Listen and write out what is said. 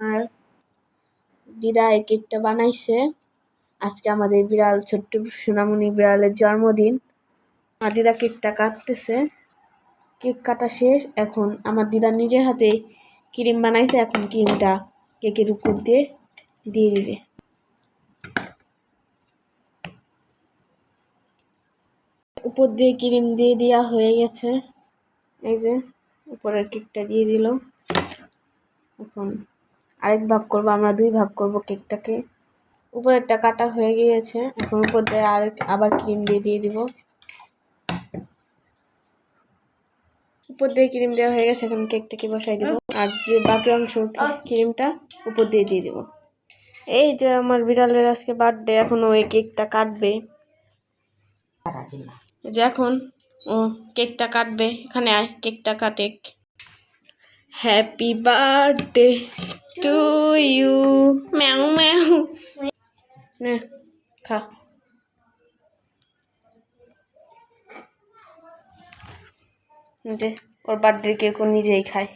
আর দিদা এই কেকটা বানাইছে। আজকে আমাদের বিড়াল, ছোট্ট সোনামণি বিড়ালের জন্মদিন। আর দিদা কেকটা কাটতেছে। কেক কাটা শেষ। এখন আমার দিদা নিজের হাতে ক্রিম বানাইছে। এখন ক্রিমটা কেকের উপর দিয়ে দিয়ে দিবে। উপর দিয়ে ক্রিম দিয়ে দেওয়া হয়ে গেছে। এই যে, উপরের কেকটা দিয়ে দিল। এখন আরেক ভাগ করব, আমরা দুই ভাগ করব কেকটাকে। উপরেরটা কাটা হয়ে গিয়েছে, এখন উপর দিয়ে আরেক আবার ক্রিম দিয়ে দিয়ে দিব। উপর দিয়ে ক্রিম দেওয়া হয়ে গেছে, এখন কেকটাকে বসাই দিব। আর যে বাকি অংশ ক্রিমটা উপর দিয়ে দিয়ে দিব। এই যে আমার বিড়ালের আজকে বার্থডে, এখন ওই কেকটা কাটবে। যে এখন ও কেকটা কাটবে, এখানে আয় কেকটা কাটে। হ্যাপি বার্থডে টু ইউ ম্যাও ম্যাও নে খা যে ওর বার্থডে কেক ও নিজেই খায়